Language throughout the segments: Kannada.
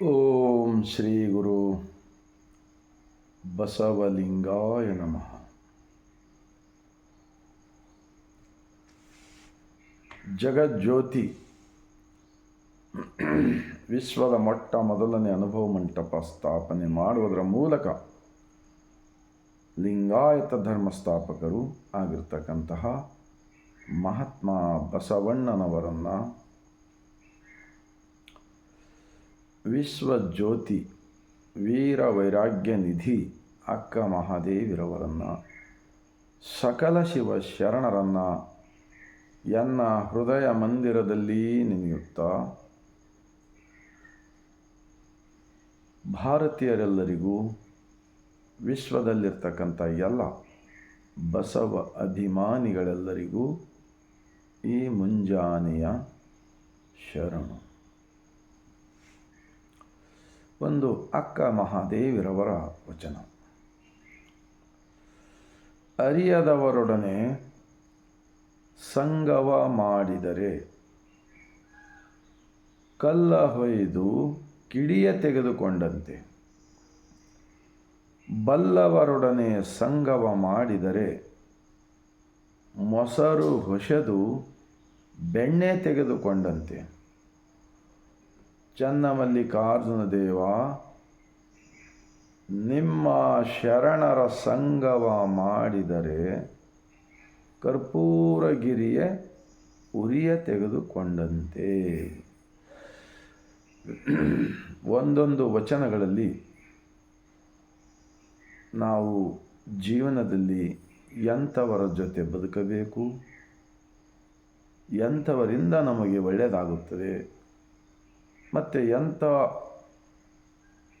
ಓಂ ಶ್ರೀ ಗುರು ಬಸವಲಿಂಗಾಯ ನಮಃ. ಜಗಜ್ಯೋತಿ ವಿಶ್ವದ ಮೊಟ್ಟ ಮೊದಲನೇ ಅನುಭವ ಮಂಟಪ ಸ್ಥಾಪನೆ ಮಾಡುವುದರ ಮೂಲಕ ಲಿಂಗಾಯತ ಧರ್ಮ ಸ್ಥಾಪಕರು ಆಗಿರ್ತಕ್ಕಂತಹ ಮಹಾತ್ಮ ಬಸವಣ್ಣನವರನ್ನು ವಿಶ್ವಜ್ಯೋತಿ ವೀರ ವೈರಾಗ್ಯ ನಿಧಿ ಅಕ್ಕ ಮಹಾದೇವಿರವರನ್ನು. ಸಕಲ ಶಿವ ಶರಣರನ್ನು ಎನ್ನ ಹೃದಯ ಮಂದಿರದಲ್ಲಿ ನೆನೆಯುತ್ತ ಭಾರತೀಯರೆಲ್ಲರಿಗೂ ವಿಶ್ವದಲ್ಲಿರ್ತಕ್ಕಂಥ ಎಲ್ಲ ಬಸವ ಅಭಿಮಾನಿಗಳೆಲ್ಲರಿಗೂ ಈ ಮುಂಜಾನೆಯ ಶರಣು. ಒಂದು ಅಕ್ಕ ಮಹಾದೇವಿರವರ ವಚನ. ಅರಿಯದವರೊಡನೆ ಸಂಗವ ಮಾಡಿದರೆ ಕಲ್ಲ ಹೊಯ್ದು ಕಿಡಿಯ ತೆಗೆದುಕೊಂಡಂತೆ. ಬಲ್ಲವರೊಡನೆ ಸಂಗವ ಮಾಡಿದರೆ ಮೊಸರು ಹೊಸದು ಬೆಣ್ಣೆ ತೆಗೆದುಕೊಂಡಂತೆ. ಚನ್ನಮಲ್ಲಿಕಾರ್ಜುನ ದೇವ ನಿಮ್ಮ ಶರಣರ ಸಂಗವ ಮಾಡಿದರೆ ಕರ್ಪೂರಗಿರಿಯ ಉರಿಯ ತೆಗೆದುಕೊಂಡಂತೆ. ಒಂದೊಂದು ವಚನಗಳಲ್ಲಿ ನಾವು ಜೀವನದಲ್ಲಿ ಎಂಥವರ ಜೊತೆ ಬದುಕಬೇಕು? ಎಂಥವರಿಂದ ನಮಗೆ ಒಳ್ಳೆಯದಾಗುತ್ತದೆ? ಮತ್ತು ಎಂಥ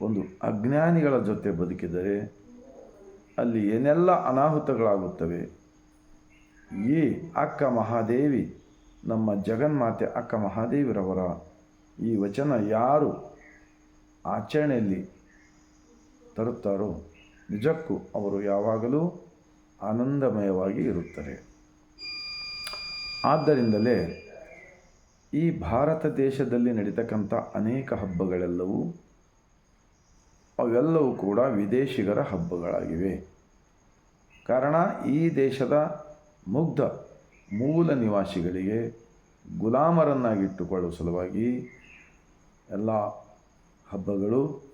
ಒಂದು ಅಜ್ಞಾನಿಗಳ ಜೊತೆ ಬದುಕಿದರೆ ಅಲ್ಲಿ ಏನೆಲ್ಲ ಅನಾಹುತಗಳಾಗುತ್ತವೆ? ಈ ಅಕ್ಕ ಮಹಾದೇವಿ, ನಮ್ಮ ಜಗನ್ಮಾತೆ ಅಕ್ಕ ಮಹಾದೇವಿರವರ ಈ ವಚನ ಯಾರು ಆಚರಣೆಯಲ್ಲಿ ತರುತ್ತಾರೋ ನಿಜಕ್ಕೂ ಅವರು ಯಾವಾಗಲೂ ಆನಂದಮಯವಾಗಿ ಇರುತ್ತಾರೆ. ಆದ್ದರಿಂದಲೇ ಈ ಭಾರತ ದೇಶದಲ್ಲಿ ನಡೀತಕ್ಕಂಥ ಅನೇಕ ಹಬ್ಬಗಳೆಲ್ಲವೂ ಅವೆಲ್ಲವೂ ಕೂಡ ವಿದೇಶಿಗರ ಹಬ್ಬಗಳಾಗಿವೆ. ಕಾರಣ ಈ ದೇಶದ ಮುಗ್ಧ ಮೂಲ ನಿವಾಸಿಗಳಿಗೆ ಗುಲಾಮರನ್ನಾಗಿಟ್ಟುಕೊಳ್ಳುವ ಸಲುವಾಗಿ ಎಲ್ಲ ಹಬ್ಬಗಳು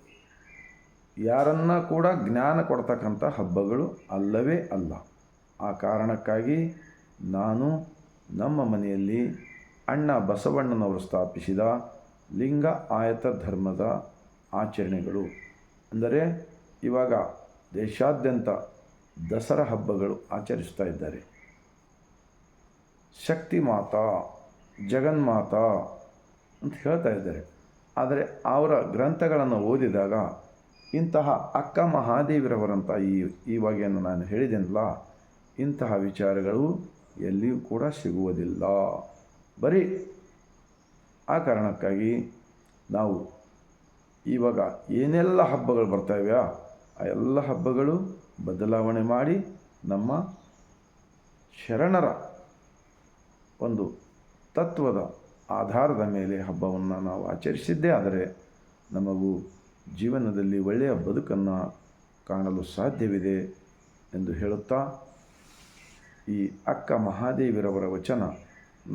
ಯಾರನ್ನ ಕೂಡ ಜ್ಞಾನ ಕೊಡ್ತಕ್ಕಂಥ ಹಬ್ಬಗಳು ಅಲ್ಲವೇ ಅಲ್ಲ. ಆ ಕಾರಣಕ್ಕಾಗಿ ನಾನು ನಮ್ಮ ಮನೆಯಲ್ಲಿ ಅಣ್ಣ ಬಸವಣ್ಣನವರು ಸ್ಥಾಪಿಸಿದ ಲಿಂಗ ಆಯತ ಧರ್ಮದ ಆಚರಣೆಗಳು. ಅಂದರೆ ಇವಾಗ ದೇಶಾದ್ಯಂತ ದಸರಾ ಹಬ್ಬಗಳು ಆಚರಿಸ್ತಾ ಇದ್ದಾರೆ. ಶಕ್ತಿ ಮಾತಾ ಜಗನ್ಮಾತಾ ಅಂತ ಹೇಳ್ತಾ ಇದ್ದಾರೆ. ಆದರೆ ಅವರ ಗ್ರಂಥಗಳನ್ನು ಓದಿದಾಗ ಇಂತಹ ಅಕ್ಕ ಮಹಾದೇವಿರವರಂಥ ಈ ಇವಾಗೇನು ನಾನು ಹೇಳಿದೆನಲ್ಲ, ಇಂತಹ ವಿಚಾರಗಳು ಎಲ್ಲಿಯೂ ಕೂಡ ಸಿಗುವುದಿಲ್ಲ. ಬರೀ ಆ ಕಾರಣಕ್ಕಾಗಿ ನಾವು ಇವಾಗ ಏನೆಲ್ಲ ಹಬ್ಬಗಳು ಬರ್ತಾವೆಯಾ ಆ ಎಲ್ಲ ಹಬ್ಬಗಳು ಬದಲಾವಣೆ ಮಾಡಿ ನಮ್ಮ ಶರಣರ ಒಂದು ತತ್ವದ ಆಧಾರದ ಮೇಲೆ ಹಬ್ಬವನ್ನು ನಾವು ಆಚರಿಸಿದ್ದೇ ಆದರೆ ನಮಗೂ ಜೀವನದಲ್ಲಿ ಒಳ್ಳೆಯ ಬದುಕನ್ನು ಕಾಣಲು ಸಾಧ್ಯವಿದೆ ಎಂದು ಹೇಳುತ್ತಾ ಈ ಅಕ್ಕ ಮಹಾದೇವಿರವರ ವಚನ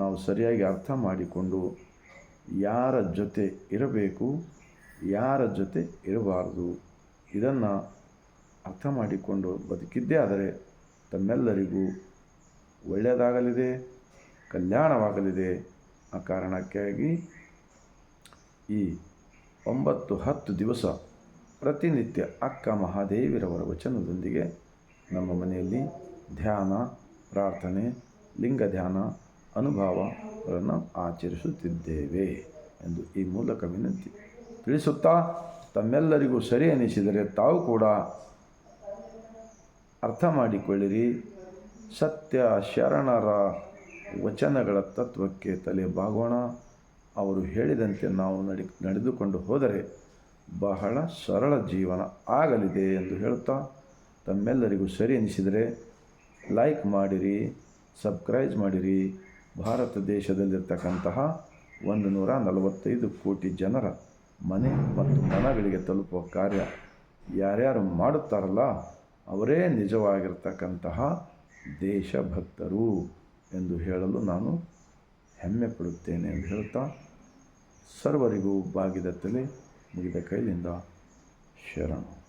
ನಾವು ಸರಿಯಾಗಿ ಅರ್ಥ ಮಾಡಿಕೊಂಡು ಯಾರ ಜೊತೆ ಇರಬೇಕು, ಯಾರ ಜೊತೆ ಇರಬಾರದು, ಇದನ್ನು ಅರ್ಥ ಮಾಡಿಕೊಂಡು ಬದುಕಿದ್ದೇ ಆದರೆ ತಮ್ಮೆಲ್ಲರಿಗೂ ಒಳ್ಳೆಯದಾಗಲಿದೆ, ಕಲ್ಯಾಣವಾಗಲಿದೆ. ಆ ಕಾರಣಕ್ಕಾಗಿ ಈ ಒಂಬತ್ತು ಹತ್ತು ದಿವಸ ಪ್ರತಿನಿತ್ಯ ಅಕ್ಕ ಮಹಾದೇವಿರವರ ವಚನದೊಂದಿಗೆ ನಮ್ಮ ಮನೆಯಲ್ಲಿ ಧ್ಯಾನ, ಪ್ರಾರ್ಥನೆ ಲಿಂಗ ಧ್ಯಾನ ಅನುಭವಗಳನ್ನು ಆಚರಿಸುತ್ತಿದ್ದೇವೆ ಎಂದು ಈ ಮೂಲಕ ವಿನಂತಿ ತಿಳಿಸುತ್ತಾ ತಮ್ಮೆಲ್ಲರಿಗೂ ಸರಿ ಅನಿಸಿದರೆ ತಾವು ಕೂಡ ಅರ್ಥ ಮಾಡಿಕೊಳ್ಳಿರಿ. ಸತ್ಯ, ಶರಣರ ವಚನಗಳ ತತ್ವಕ್ಕೆ ತಲೆ ಬಾಗೋಣ. ಅವರು ಹೇಳಿದಂತೆ ನಾವು ನಡಿ, ನಡೆದುಕೊಂಡು ಹೋದರೆ ಬಹಳ ಸರಳ ಜೀವನ ಆಗಲಿದೆ ಎಂದು ಹೇಳುತ್ತಾ ತಮ್ಮೆಲ್ಲರಿಗೂ ಸರಿ ಅನಿಸಿದರೆ ಲೈಕ್ ಮಾಡಿರಿ, ಸಬ್ಸ್ಕ್ರೈಬ್ ಮಾಡಿರಿ. ಭಾರತ ದೇಶದಲ್ಲಿರ್ತಕ್ಕಂತಹ ಒಂದು ನೂರ ನಲವತ್ತೈದು ಕೋಟಿ ಜನರ ಮನೆ ಮತ್ತು ಮನಗಳಿಗೆ ತಲುಪುವ ಕಾರ್ಯ ಯಾರ್ಯಾರು ಮಾಡುತ್ತಾರಲ್ಲ, ಅವರೇ ನಿಜವಾಗಿರ್ತಕ್ಕಂತಹ ದೇಶಭಕ್ತರು ಎಂದು ಹೇಳಲು ನಾನು ಹೆಮ್ಮೆ ಪಡುತ್ತೇನೆ ಎಂದು ಹೇಳ್ತಾ ಸರ್ವರಿಗೂ ಬಾಗಿದ ತಲೆ ಮುಗಿದ ಕೈಲಿಂದ ಶರಣು.